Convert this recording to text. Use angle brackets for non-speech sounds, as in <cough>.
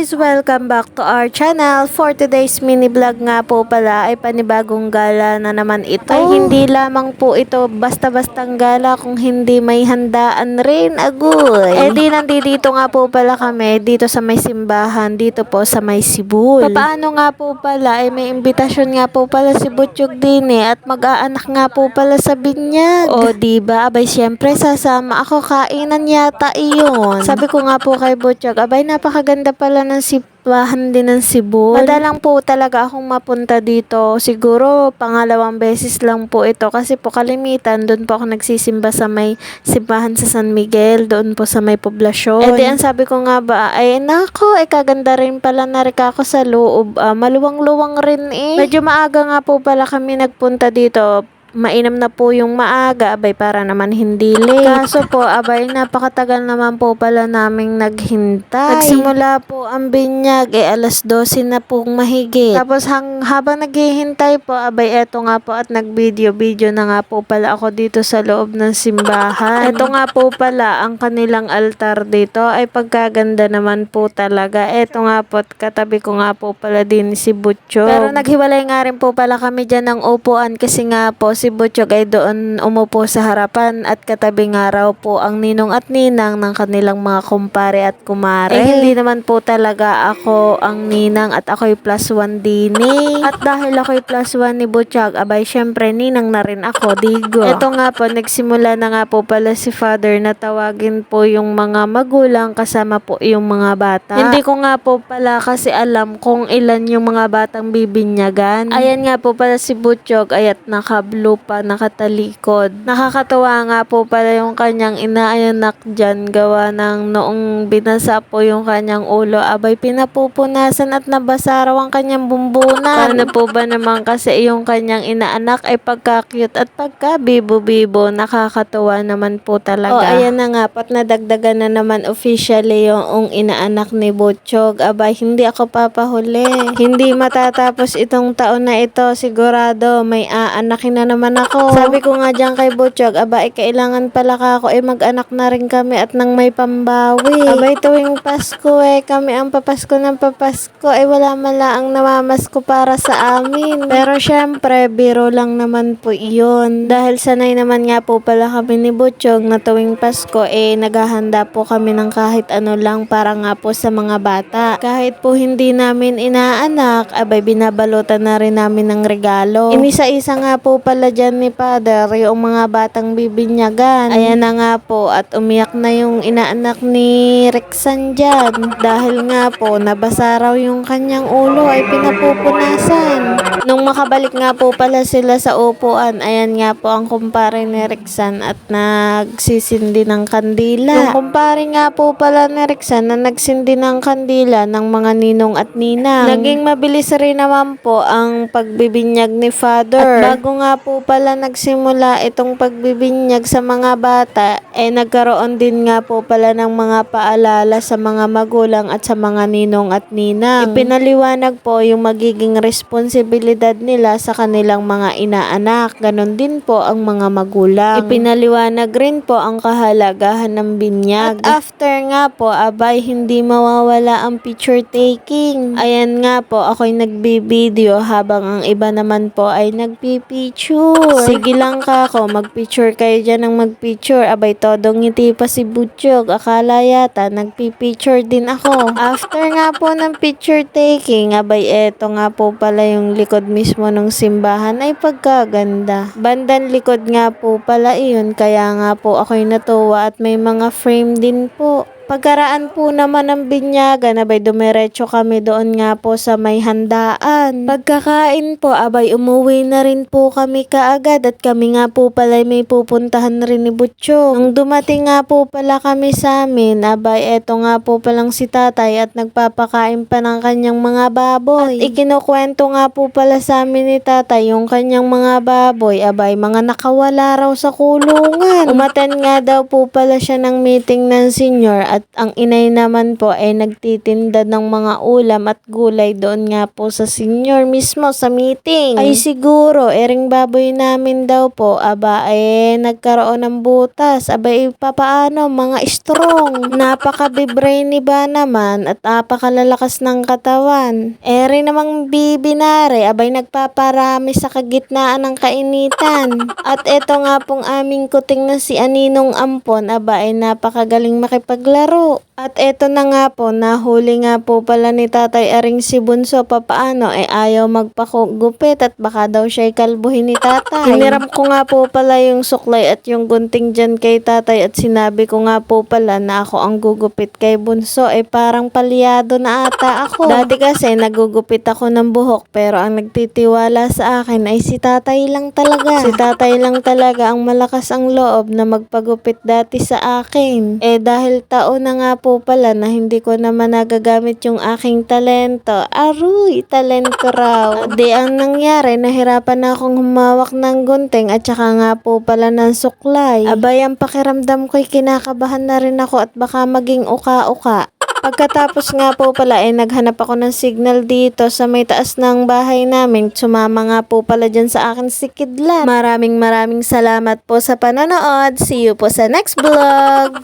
guys! Welcome back to our channel. For today's mini vlog nga po pala ay panibagong gala na naman ito. Ay hindi lamang po ito basta-bastang gala kung hindi may handaan rin. Agoy! Eh di nandito nga po pala kami dito sa may simbahan dito po sa may Sibul. Paano nga po pala ay may imbitasyon nga po pala si Butchog din eh at mag-aanak nga po pala sa binyag. O di ba? Abay syempre sasama ako kainan yata iyon. Sabi ko nga po kay Butchog, abay napakaganda pala ng sipahan din ng Cebu. Madalang po talaga akong mapunta dito. Siguro pangalawang beses lang po ito kasi po kalimitan doon po ako nagsisimba sa may simbahan sa San Miguel, doon po sa may poblasyon. Eh di ang sabi ko nga ba, ay nako, eh kaganda rin pala na ako sa loob. Ah, maluwang-luwang rin eh. Medyo maaga nga po pala kami nagpunta dito mainam na po yung maaga, abay para naman hindi late. Kaso po, abay napakatagal naman po pala naming naghintay. Nagsimula po ang binyag, eh alas 12 na pong mahigit. Tapos hang, habang naghihintay po, abay eto nga po at nag-video-video na nga po pala ako dito sa loob ng simbahan. Eto nga po pala, ang kanilang altar dito ay pagkaganda naman po talaga. Eto nga po, at katabi ko nga po pala din si Butcho. Pero naghiwalay nga rin po pala kami dyan ng upuan kasi nga po si Butchog ay doon umupo sa harapan at katabi nga raw po ang ninong at ninang ng kanilang mga kumpare at kumare. Eh, hindi naman po talaga ako ang ninang at ako'y plus one dini. <laughs> At dahil ako'y plus one ni Butchog, abay syempre ninang na rin ako, digo. Ito nga po, nagsimula na nga po pala si father na tawagin po yung mga magulang kasama po yung mga bata. Hindi ko nga po pala kasi alam kung ilan yung mga batang bibinyagan. Ayan nga po pala si Butchog ayat naka-blue pa nakatalikod. Nakakatawa nga po pala yung kanyang inaayanak dyan gawa ng noong binasa po yung kanyang ulo. Abay pinapupunasan at nabasa raw ang kanyang bumbunan. Paano po ba naman kasi yung kanyang inaanak ay pagka-cute at pagka-bibo-bibo. Nakakatawa naman po talaga. O ayan na nga pat nadagdagan na naman officially yung inaanak ni Butchog. Abay hindi ako papahuli. Hindi matatapos itong taon na ito. Sigurado may aanakin na naman ako. <laughs> Sabi ko nga dyan kay Butchog, aba, eh, kailangan pala ka ako, eh, mag-anak na rin kami at nang may pambawi. Abay, tuwing Pasko, eh, kami ang papasko ng papasko, eh, wala mala ang namamasko para sa amin. Pero syempre, biro lang naman po iyon. Dahil sanay naman nga po pala kami ni Butchog na tuwing Pasko, eh, naghahanda po kami ng kahit ano lang para nga po sa mga bata. Kahit po hindi namin inaanak, abay, binabalutan na rin namin ng regalo. Inisa-isa nga po pala dyan ni Father yung mga batang bibinyagan. Ayan na nga po at umiyak na yung inaanak ni Rexan dyan. Dahil nga po nabasa raw yung kanyang ulo ay pinapupunasan. Nung makabalik nga po pala sila sa upuan, ayan nga po ang kumpare ni Rexan at nagsisindi ng kandila. Yung kumpare nga po pala ni Rexan na nagsindi ng kandila ng mga ninong at ninang. Naging mabilis rin naman po ang pagbibinyag ni Father. At bago nga po pala nagsimula itong pagbibinyag sa mga bata, eh nagkaroon din nga po pala ng mga paalala sa mga magulang at sa mga ninong at ninang. Ipinaliwanag po yung magiging responsibilidad nila sa kanilang mga inaanak. Ganon din po ang mga magulang. Ipinaliwanag rin po ang kahalagahan ng binyag. At after nga po, abay hindi mawawala ang picture taking. Ayan nga po, ako'y nagbibideo habang ang iba naman po ay nagpipicture. Sige lang ka ako, magpicture kayo dyan ng magpicture. Abay, todong ngiti pa si Butchog. Akala yata, nagpipicture din ako. After nga po ng picture taking, abay, eto nga po pala yung likod mismo ng simbahan ay pagkaganda. Bandan likod nga po pala iyon, kaya nga po ako'y natuwa at may mga frame din po. Pagkaraan po naman ng binyagan, abay dumiretso kami doon nga po sa may handaan. Pagkakain po, abay umuwi na rin po kami kaagad at kami nga po pala may pupuntahan rin ni Butchong. Nung dumating nga po pala kami sa amin, abay eto nga po palang si tatay at nagpapakain pa ng kanyang mga baboy. At ikinukwento nga po pala sa amin ni tatay yung kanyang mga baboy, abay mga nakawala raw sa kulungan. Umaten nga daw po pala siya ng meeting ng senior at At ang inay naman po ay nagtitinda ng mga ulam at gulay doon nga po sa senior mismo sa meeting. Ay siguro, ering baboy namin daw po, aba ay nagkaroon ng butas. Aba ay papaano, mga strong. <laughs> Napaka-brainy ba naman at napakalalakas ng katawan. Eri namang bibinare, abay nagpaparami sa kagitnaan ng kainitan. At eto nga pong aming kuting na si Aninong Ampon, aba ay napakagaling makipaglaro. ろう。At eto na nga po, nahuli nga po pala ni Tatay Aring si Bunso papaano ay ayaw magpakugupit at baka daw siya'y kalbuhin ni Tatay. Hiniram ko nga po pala yung suklay at yung gunting dyan kay Tatay at sinabi ko nga po pala na ako ang gugupit kay Bunso ay parang palyado na ata ako. Dati kasi nagugupit ako ng buhok pero ang nagtitiwala sa akin ay si Tatay lang talaga. Si Tatay lang talaga ang malakas ang loob na magpagupit dati sa akin. Eh dahil taon na nga po pala na hindi ko naman nagagamit yung aking talento. Aruy, talento raw. <laughs> Di ang nangyari, nahirapan na akong humawak ng gunting at saka nga po pala ng suklay. Abay, ang pakiramdam ko'y kinakabahan na rin ako at baka maging uka-uka. Pagkatapos nga po pala ay naghanap ako ng signal dito sa may taas ng bahay namin. Sumama nga po pala dyan sa akin si Kidlat. Maraming maraming salamat po sa panonood. See you po sa next vlog.